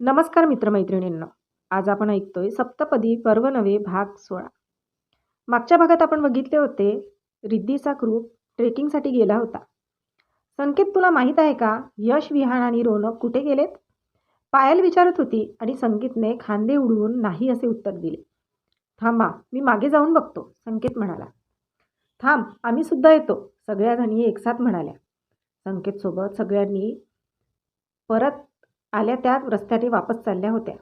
नमस्कार मित्रमैत्रिणींनो. आज आपण ऐकतोय सप्तपदी पर्व नवे भाग सोळा. मागच्या भागात आपण बघितले होते रिद्धीचा ग्रुप ट्रेकिंगसाठी गेला होता. संकेत तुला माहीत आहे का? यश विहान आणि रोनक कुठे गेलेत? पायल विचारत होती आणि संकेतने खांदे उडवून नाही असे उत्तर दिले. थांबा मी मागे जाऊन बघतो संकेत म्हणाला. थांब आम्ही सुद्धा येतो सगळ्या जणी एकसाथ म्हणाल्या. संकेतसोबत सगळ्यांनी परत आल्या त्यात रस्त्याने वापस चालल्या होत्या.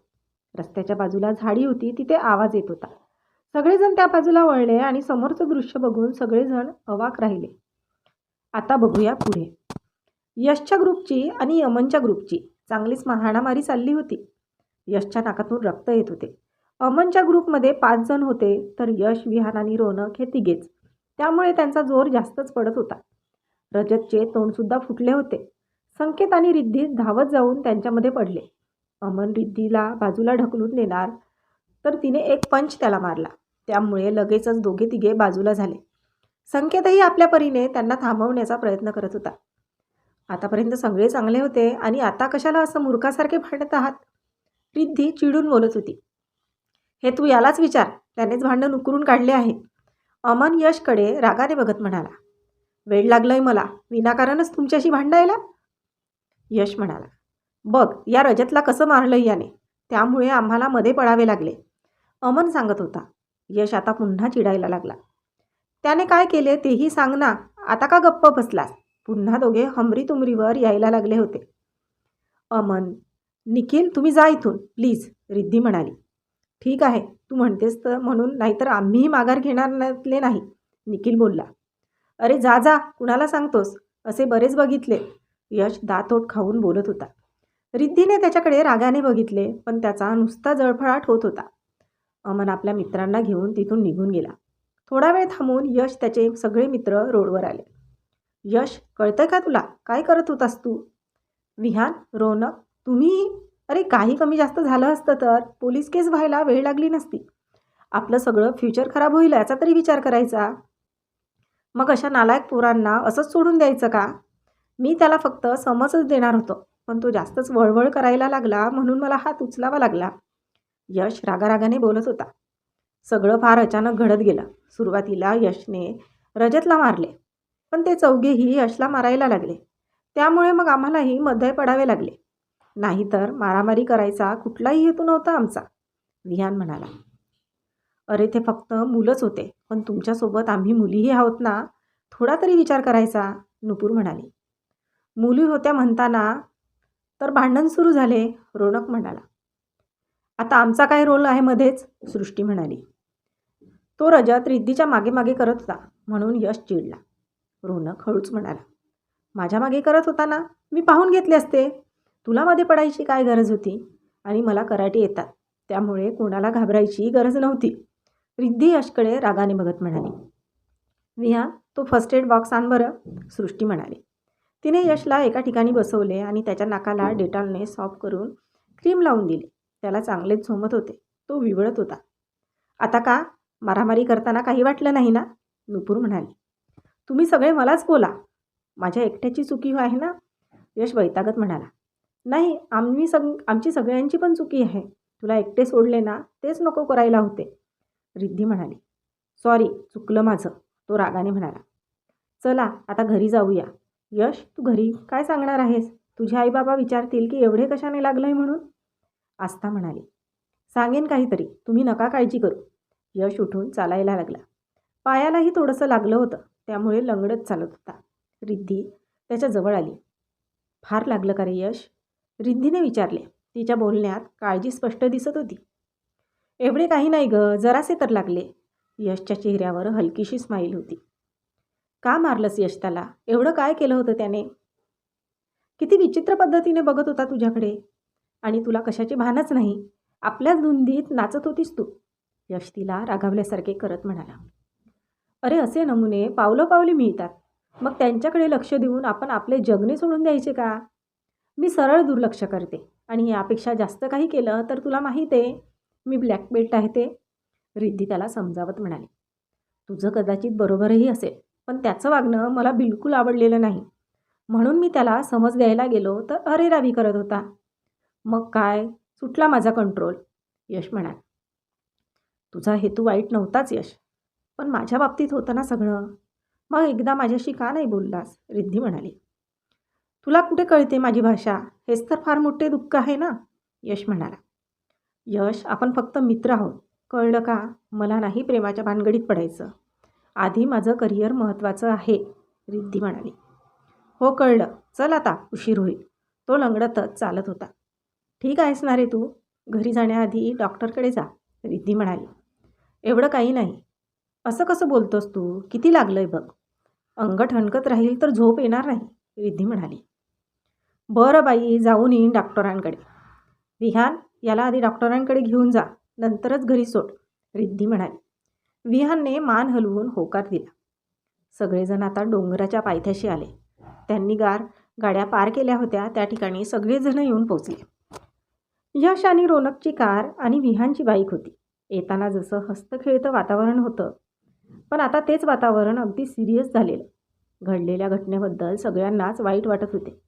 रस्त्याच्या बाजूला झाडी होती तिथे आवाज येत होता. सगळेजण त्या बाजूला वळले आणि समोरचं दृश्य बघून सगळेजण अवाक राहिले. आता बघूया पुढे. यशच्या ग्रुपची आणि अमनच्या ग्रुपची चांगलीच महाणामारी हाणामारी चालली होती. यशच्या नाकातून रक्त येत होते. अमनच्या ग्रुपमध्ये पाच जण होते तर यश विहान आणि रोनक हे तिघेच. त्यामुळे त्यांचा जोर जास्तच पडत होता. रजतचे तोंडसुद्धा फुटले होते. संकेत आणि रिद्धी धावत जाऊन त्यांच्यामध्ये पडले. अमन रिद्धीला बाजूला ढकलून देणार तर तिने एक पंच त्याला मारला. त्यामुळे लगेचच दोघे तिघे बाजूला झाले. संकेतही आपल्या परीने त्यांना थांबवण्याचा प्रयत्न करत होता. आतापर्यंत सगळे चांगले होते आणि आता कशाला असं मूर्खासारखे भांडत आहात? रिद्धी चिडून बोलत होती. हे तू यालाच विचार. त्यानेच भांडण उकरून काढले आहे. अमन यशकडे रागाने बघत म्हणाला. वेळ लागलाय मला. विनाकारणच तुमच्याशी भांडायला? यश म्हणाला. बघ या रजतला कसं मारलं याने. त्यामुळे आम्हाला मध्ये पडावे लागले. अमन सांगत होता. यश आता पुन्हा चिडायला लागला. त्याने काय केले तेही सांग ना. आता का गप्प बसलास? पुन्हा दोघे हमरी तुमरीवर यायला लागले होते. अमन निखिल तुम्ही जा इथून. प्लीज रिद्धी म्हणाली. ठीक आहे तू म्हणतेस तर म्हणून नाहीतर आम्हीही माघार घेणारले नाही. निखिल बोलला. अरे जा जा कुणाला सांगतोस? असे बरेच बघितले. यश दातोट खाऊन बोलत होता. रिद्धीने त्याच्याकडे रागाने बघितले पण त्याचा नुसता जळफळाट होत होता. अमन आपल्या मित्रांना घेऊन तिथून निघून गेला. थोडा वेळ थांबून यश त्याचे सगळे मित्र रोडवर आले. यश कळतंय का तुला? काय करत होतास तू? विहान रोनक तुम्ही? अरे काही कमी जास्त झालं असतं तर? पोलीस केस व्हायला वेळ लागली नसती. आपलं सगळं फ्युचर खराब होईल याचा तरी विचार करायचा. मग अशा नालायक पोरांना असंच सोडून द्यायचं का? मी त्याला फक्त समजच देणार होतो पण तो जास्तच वळवळ करायला लागला म्हणून मला हात उचलावा लागला. यश रागारागाने बोलत होता. सगळं फार अचानक घडत गेलं. सुरुवातीला यशने रजतला मारले पण ते चौघेही यशला मारायला लागले. त्यामुळे मग आम्हालाही मध्ये पडावे लागले. नाहीतर मारामारी करायचा कुठलाही हेतू नव्हता आमचा विहान म्हणाला. अरे ते फक्त मुलंच होते पण तुमच्यासोबत आम्ही मुलीही आहोत ना? थोडा तरी विचार करायचा नुपूर म्हणाली. मुली होत्या म्हणताना तर भांडण सुरू झाले रोनक म्हणाला. आता आमचा काय रोल आहे मध्येच? सृष्टी म्हणाली. तो रजत रिद्धीच्या मागे मागे करत होता म्हणून यश चिडला. रोनक हळूच म्हणाला माझ्या मागे करत होता ना मी पाहून घेतले असते. तुला मध्ये पडायची काय गरज होती? आणि मला कराटे येतात. त्यामुळे कोणाला घाबरायची गरज नव्हती. रिद्धी यशकडे रागाने बघत म्हणाली विहा तो फर्स्ट एड बॉक्स आण बरं सृष्टी म्हणाली. तिने यशला एका ठिकाणी बसवले आणि त्याच्या नाकाला डेटॉलने सॉफ करून क्रीम लावून दिली. त्याला चांगलेच झोमत होते. तो विवळत होता. आता का? मारामारी करताना काही वाटलं नाही ना? नुपूर म्हणाली. तुम्ही सगळे मलाच बोला. माझ्या एकट्याची चुकी हो आहे ना? यश वैतागत म्हणाला. नाही आम्ही सग आमची सगळ्यांची पण चुकी आहे. तुला एकटे सोडले ना तेच नको करायला होते. रिद्धी म्हणाली. सॉरी चुकलं माझं तो रागाने म्हणाला. चला आता घरी जाऊया. यश तू घरी काय सांगणार आहेस? तुझे आई बाबा विचारतील की एवढे कशाने लागलं आहे म्हणून? आस्था म्हणाली. सांगेन काहीतरी. तुम्ही नका काळजी करू. यश उठून चालायला लागला. पायालाही थोडंसं लागलं होतं. त्यामुळे लंगडत चालत होता. रिद्धी त्याच्याजवळ आली. फार लागलं का रे यश? रिद्धीने विचारले. तिच्या बोलण्यात काळजी स्पष्ट दिसत होती. एवढे काही नाही ग. जरासे तर लागले. यशच्या चेहऱ्यावर हलकीशी स्माईल होती. का मारलंस यश त्याला एवढं काय केलं होतं त्याने? किती विचित्र पद्धतीने बघत होता तुझ्याकडे. आणि तुला कशाची भानच नाही. आपल्याच धुंदीत नाचत होतीस तू. यश तिला रागावल्यासारखे करत म्हणाला. अरे असे नमुने पावलं पावली मिळतात. मग त्यांच्याकडे लक्ष देऊन आपण आपले जगणे सोडून द्यायचे का? मी सरळ दुर्लक्ष करते. आणि यापेक्षा जास्त काही केलं तर तुला माहीत आहे मी ब्लॅक बेल्ट आहे ते. रिद्धी त्याला समजावत म्हणाले. तुझं कदाचित बरोबरही असेल. पण त्याचं वागणं मला बिलकुल आवडलेलं नाही. म्हणून मी त्याला समज द्यायला गेलो तर अरेरावी करत होता. मग काय? सुटला माझा कंट्रोल यश म्हणाल. तुझा हेतू वाईट नव्हताच यश. पण माझ्या बाबतीत होतं ना सगळं. मग एकदा माझ्याशी का नाही बोललास? रिद्धी म्हणाली. तुला कुठे कळते माझी भाषा? हेच तर फार मोठे दुःख आहे ना? यश म्हणाला. यश आपण फक्त मित्र आहोत. कळलं का? मला नाही प्रेमाच्या भानगडीत पडायचं. आधी माझं करिअर महत्त्वाचं आहे रिद्धी म्हणाली. हो कळलं. चल आता उशीर होईल. तो लंगडतच चालत होता. ठीक आहेस ना रे तू? घरी जाण्याआधी डॉक्टरकडे जा रिद्धी म्हणाली. एवढं काही नाही. असं कसं बोलतोस तू? किती लागलं आहे बघ. अंग ठणकत राहील तर झोप येणार नाही रिद्धी म्हणाली. बरं बाई जाऊन येईन डॉक्टरांकडे. विहान याला आधी डॉक्टरांकडे घेऊन जा. नंतरच घरी सोड रिद्धी म्हणाली. विहानने मान हलवून होकार दिला. सगळेजण आता डोंगराच्या पायथ्याशी आले. त्यांनी गार गाड्या पार केल्या होत्या. त्या ठिकाणी सगळेजण येऊन पोचले. यश आणि रोनकची कार आणि विहानची बाईक होती. येताना जसं हस्तखेळतं वातावरण होतं पण आता तेच वातावरण अगदी सिरियस झालेलं. घडलेल्या घटनेबद्दल सगळ्यांनाच वाईट वाटत होते.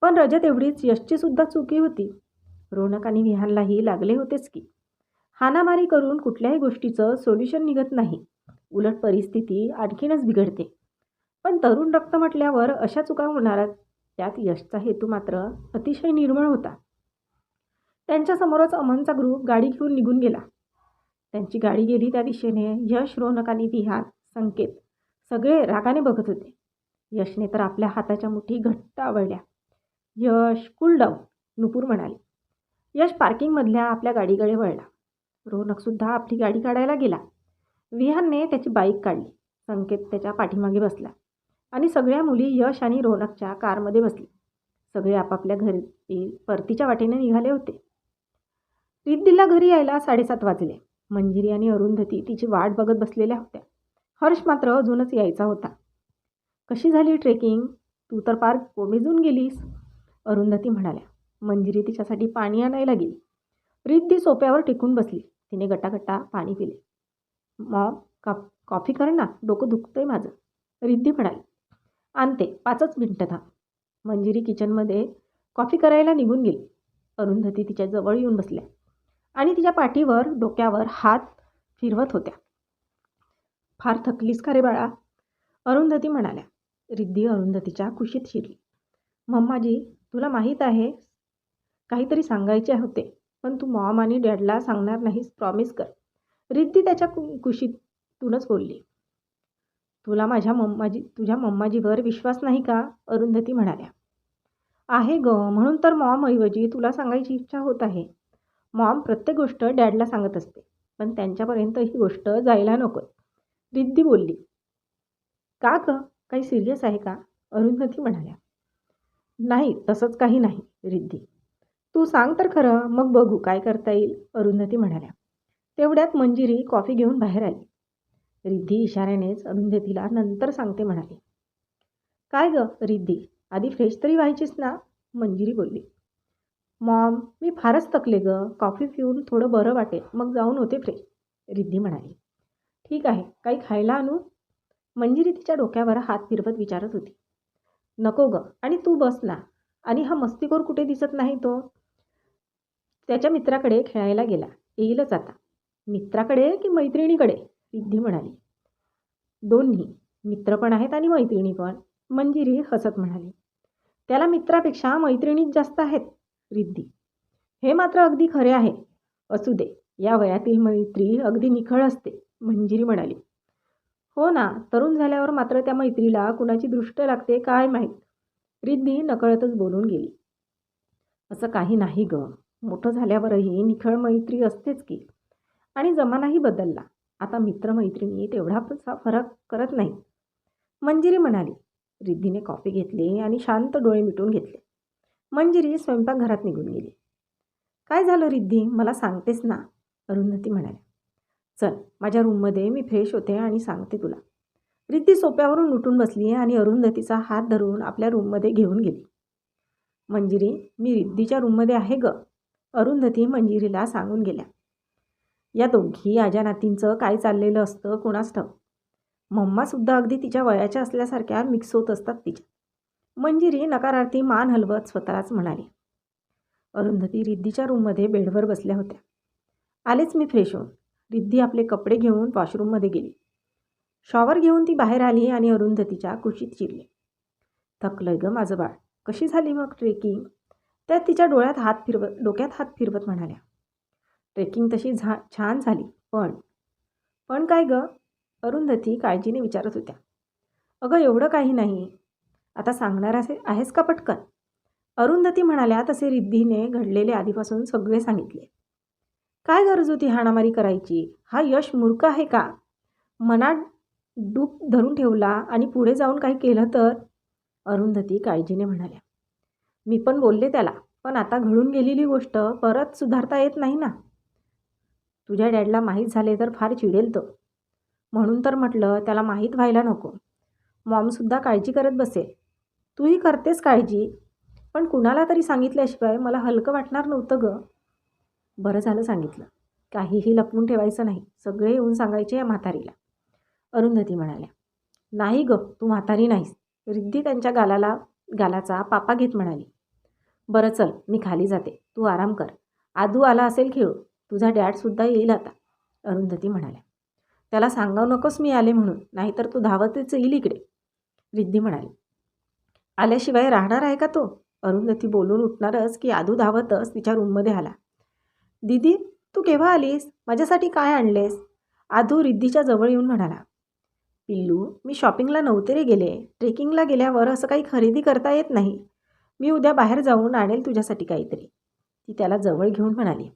पण रजत एवढीच यशचीसुद्धा चुकी होती. रोनक आणि विहानलाही लागले होतेच की. हानामारी करून कुठल्याही गोष्टीचं सोल्युशन निघत नाही. उलट परिस्थिती आणखीनच बिघडते. पण तरुण रक्त म्हटल्यावर अशा चुका होणाऱ्या त्यात यशचा हेतू मात्र अतिशय निर्मळ होता. त्यांच्यासमोरच अमनचा ग्रुप गाडी घेऊन निघून गेला. त्यांची गाडी गेली त्या दिशेने यश रोनक आणि विहान संकेत सगळे रागाने बघत होते. यशने तर आपल्या हाताच्या मुठी घट्ट आवडल्या यश कूल डाऊन नुपूर म्हणाली. यश पार्किंगमधल्या आपल्या गाडीकडे वळला. रोनकसुद्धा आपली गाडी काढायला गेला. विहानने त्याची बाईक काढली. संकेत त्याच्या पाठीमागे बसला. आणि सगळ्या मुली यश आणि रोनकच्या कारमध्ये बसली. सगळे आपापल्या घरी परतीच्या वाटेने निघाले होते. रिद्दीला घरी यायला साडेसात वाजले. मंजिरी आणि अरुंधती तिची वाट बघत बसलेल्या होत्या. हर्ष मात्र अजूनच यायचा होता. कशी झाली ट्रेकिंग? तू तर पार कोमेजून गेलीस अरुंधती म्हणाल्या. मंजिरी तिच्यासाठी पाणी आणायला गेली. रिद्धी सोप्यावर टिकून बसली. तिने गटागटा पाणी पिले. मॉम का कॉफी कर ना डोकं दुखतंय माझं रिद्धी म्हणाली. आणते पाचच मिनटं थांब. मंजिरी किचनमध्ये कॉफी करायला निघून गेली. अरुंधती तिच्या जवळ येऊन बसल्या आणि तिच्या पाठीवर डोक्यावर हात फिरवत होत्या. फार थकलीस का रे बाळा? अरुंधती म्हणाल्या. रिद्धी अरुंधतीच्या खुशीत शिरली. मम्माजी तुला माहीत आहे काहीतरी सांगायचे होते. पण तू मॉम आणि डॅडला सांगणार नाहीस प्रॉमिस कर. रिद्धी त्याच्या कु कुशीतूनच बोलली. तुला माझ्या मम्माजी तुझ्या मम्माजीवर विश्वास नाही का? अरुंधती म्हणाल्या. आहे ग म्हणून तर मॉमऐवजी तुला सांगायची इच्छा होत आहे. मॉम प्रत्येक गोष्ट डॅडला सांगत असते पण त्यांच्यापर्यंत ही गोष्ट जायला नको रिद्धी बोलली. का ग? काही सिरियस आहे का? अरुंधती म्हणाल्या. नाही तसंच काही नाही रिद्धी. तू सांग तर खरं मग बघू काय करता येईल अरुंधती म्हणाल्या. तेवढ्यात मंजिरी कॉफी घेऊन बाहेर आली. रिद्धी इशाऱ्यानेच अरुंधतीला नंतर सांगते म्हणाली. काय ग रिद्धी आधी फ्रेश तरी व्हायचीस ना? मंजिरी बोलली. मॉम मी फारच तकले ग कॉफी पिऊन थोडं बरं वाटेल मग जाऊन होते फ्रेश रिद्धी म्हणाली. ठीक आहे काही खायला आणू? मंजिरी तिच्या डोक्यावर हात फिरवत विचारत होती. नको ग आणि तू बस ना आणि हा मस्तीखोर कुठे दिसत नाही तो? त्याच्या मित्राकडे खेळायला गेला. येईलच आता. मित्राकडे की मैत्रिणीकडे? रिद्धी म्हणाली. दोन्ही. मित्र पण आहेत आणि मैत्रिणी पण. मंजिरी हसत म्हणाली. त्याला मित्रापेक्षा मैत्रिणीच जास्त आहेत रिद्धी. हे मात्र अगदी खरे आहे. असू दे. या वयातील मैत्री अगदी निखळ असते मंजिरी म्हणाली. हो ना. तरुण झाल्यावर मात्र त्या मैत्रीला कुणाची दृष्ट लागते काय माहीत? रिद्धी नकळतच बोलून गेली. असं काही नाही ग. मोठं झाल्यावरही निखळ मैत्री असतेच की. आणि जमानाही बदलला. आता मित्रमैत्रिणी तेवढा फरक करत नाही. मंजिरी म्हणाली. रिद्धीने कॉफी घेतली आणि शांत डोळे मिटून घेतले. मंजिरी स्वयंपाकघरात निघून गेली. काय झालं रिद्धी? मला सांगतेस ना अरुंधती म्हणाल्या चल माझ्या रूममध्ये मी फ्रेश होते आणि सांगते तुला. रिद्धी सोप्यावरून उठून बसली आणि अरुंधतीचा हात धरून आपल्या रूममध्ये घेऊन गेली. मंजिरी मी रिद्धीच्या रूममध्ये आहे ग. अरुंधती मंजिरीला सांगून गेल्या. या दोघी आजा नातींचं काय चाललेलं असतं कोणास ठाऊ मम्मासुद्धा अगदी तिच्या वयाच्या असल्यासारख्या मिक्स होत असतात तिच्या. मंजिरी नकारार्थी मान हलवत स्वतःलाच म्हणाली. अरुंधती रिद्धीच्या रूममध्ये बेडवर बसल्या होत्या. आलेच मी फ्रेश होऊन. रिद्धी आपले कपडे घेऊन वॉशरूममध्ये गेली. शॉवर घेऊन ती बाहेर आली आणि अरुंधतीच्या कुशीत चिरले. थकलंय गं माझं बाळ. कशी झाली मग ट्रेकिंग त्या तिच्या डोळ्यात हात फिरवत डोक्यात हात फिरवत म्हणाल्या ट्रेकिंग तशी झा छान झाली पण पण काय गं अरुंधती काळजीने विचारत होत्या. अगं एवढं काही नाही. आता सांगणार असे आहेस का पटकन अरुंधती म्हणाल्या तसे रिद्धीने घडलेले आधीपासून सगळे सांगितले. काय गरज होती हाणामारी करायची? हा यश मूर्ख आहे का? मनात डूब धरून ठेवला आणि पुढे जाऊन काही केलं तर अरुंधती काळजीने म्हणाल्या. मी पण बोलले त्याला पण आता घडून गेलेली गोष्ट परत सुधारता येत नाही ना. तुझ्या डॅडला माहीत झाले तर फार चिडेल तो म्हणून तर म्हटलं त्याला माहीत व्हायला नको. मॉमसुद्धा काळजी करत बसेल. तूही करतेस काळजी. पण कुणाला तरी सांगितल्याशिवाय मला हलकं वाटणार नव्हतं गं. बरं झालं सांगितलं. काहीही लपवून ठेवायचं नाही. सगळे येऊन सांगायचे या म्हातारीला. अरुंधती म्हणाल्या नाही गं तू म्हातारी नाहीस. रिद्धी त्यांच्या गालाला गालाचा पापा घेत म्हणाली बरं चल मी खाली जाते. तू आराम कर. आदू आला असेल खेळू. तुझा डॅडसुद्धा येईल आता अरुंधती म्हणाल्या. त्याला सांगावं नकोस मी आले म्हणून नाहीतर तू धावतच येईल इकडे. रिद्धी म्हणाली. आल्याशिवाय राहणार आहे का तो? अरुंधती बोलून उठणारच की आदू धावतच तिच्या रूममध्ये आला. दीदी तू केव्हा आलीस? माझ्यासाठी काय आणलेस? आदू रिद्धीच्या जवळ येऊन म्हणाला. पिल्लू मी शॉपिंगला नव्हते रे गेले. ट्रेकिंगला गेल्यावर असं काही खरेदी करता येत नाही. मी उद्या बाहेर जाऊन आणेल तुझ्यासाठी काहीतरी. ती त्याला जवळ घेऊन म्हणाली.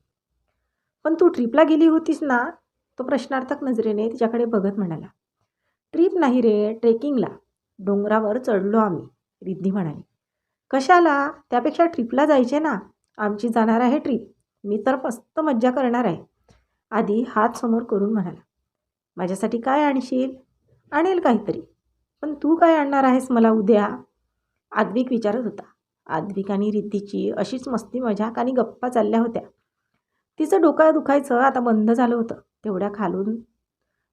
पण तू ट्रिपला गेली होतीस ना? तो प्रश्नार्थक नजरेने तिच्याकडे बघत म्हणाला. ट्रिप नाही रे ट्रेकिंगला डोंगरावर चढलो आम्ही रिद्धी म्हणाली. कशाला? त्यापेक्षा ट्रिपला जायचे ना. आमची जाणार आहे ट्रिप मी तर मस्त मज्जा करणार आहे. आधी हात समोर करून म्हणाला. माझ्यासाठी काय आणशील? आणेल काहीतरी. पण तू काय आणणार आहेस मला उद्या? आद्विक विचारत होता. आद्विक आणि रिद्धीची अशीच मस्ती मजाक आणि गप्पा चालल्या होत्या. तिचं डोकं दुखायचं आता बंद झालं होतं. तेवढ्या खालून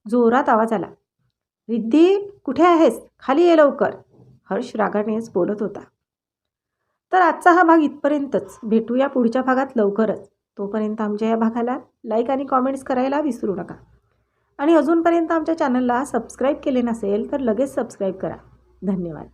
जोरात आवाज आला. रिद्धी कुठे आहेस? खाली ये लवकर. हर्ष रागानेच बोलत होता. तर आजचा हा भाग इथपर्यंतच. भेटूया पुढच्या भागात लवकरच. तोपर्यंत आमच्या या भागाला लाईक आणि कॉमेंट्स करायला विसरू नका. आणि अजूनपर्यंत आमच्या चॅनलला सबस्क्राईब केले नसेल तर लगेच सबस्क्राईब करा. धन्यवाद.